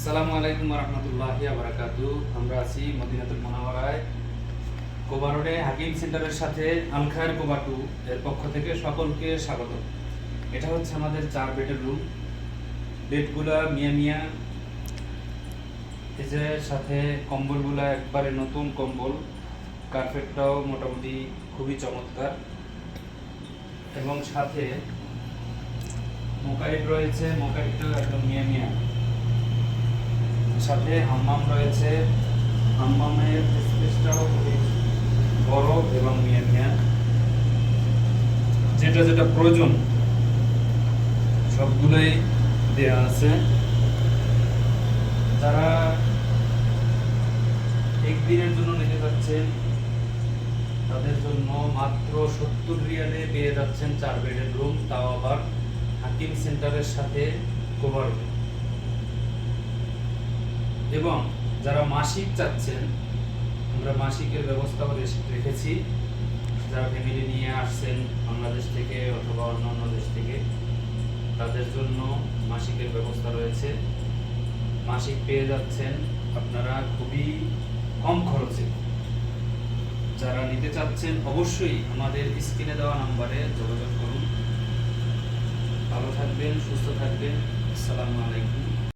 আসসালামু আলাইকুম রহমতুল্লাহি আবরাকাতু আমরা আছি মদিনাতুল মোনাওয়ারায়। কোবা রোডে হাকিম সেন্টারের সাথে আলখায়ের কোবা টু এর পক্ষ থেকে সকলকে স্বাগত। এটা হচ্ছে আমাদের চার বেডের রুম। বেডগুলা মিয়া মিয়া। যে সাথে কম্বলগুলা একবারে নতুন কম্বল। কার্পেটটাও মোটামুটি খুবই চমৎকার। এবং সাথে মোকাইট রয়েছে মোকাইটটাও একদম মিয়া মিয়া। সাথে হাম্মাম রয়েছে। হাম্মামের স্পেসটাও খুবই বড় এবং মিয়া মিয়া যেটা যেটা প্রয়োজন, সবগুলোই দেয়া আছে। যারা একদিনের জন্য নিতে যাচ্ছেন, তাদের জন্য মাত্র সত্তর রিয়ালে পেয়ে যাচ্ছেন চার বেডের রুম। তাও আবার হাকিম সেন্টারের সাথে কভার এবং যারা মাসিক চাচ্ছেন, আমরা মাসিকের ব্যবস্থা রেখেছি। যারা ফ্যামিলি নিয়ে আসছেন বাংলাদেশ থেকে অথবা অন্যান্য দেশ থেকে, তাদের জন্য মাসিকের ব্যবস্থা রয়েছে। মাসিক পেয়ে যাচ্ছেন আপনারা খুবই কম খরচে। যারা নিতে চাচ্ছেন অবশ্যই আমাদের স্ক্রিনে দেওয়া নাম্বারে যোগাযোগ করুন। ভালো থাকবেন, সুস্থ থাকবেন। আসসালামু আলাইকুম।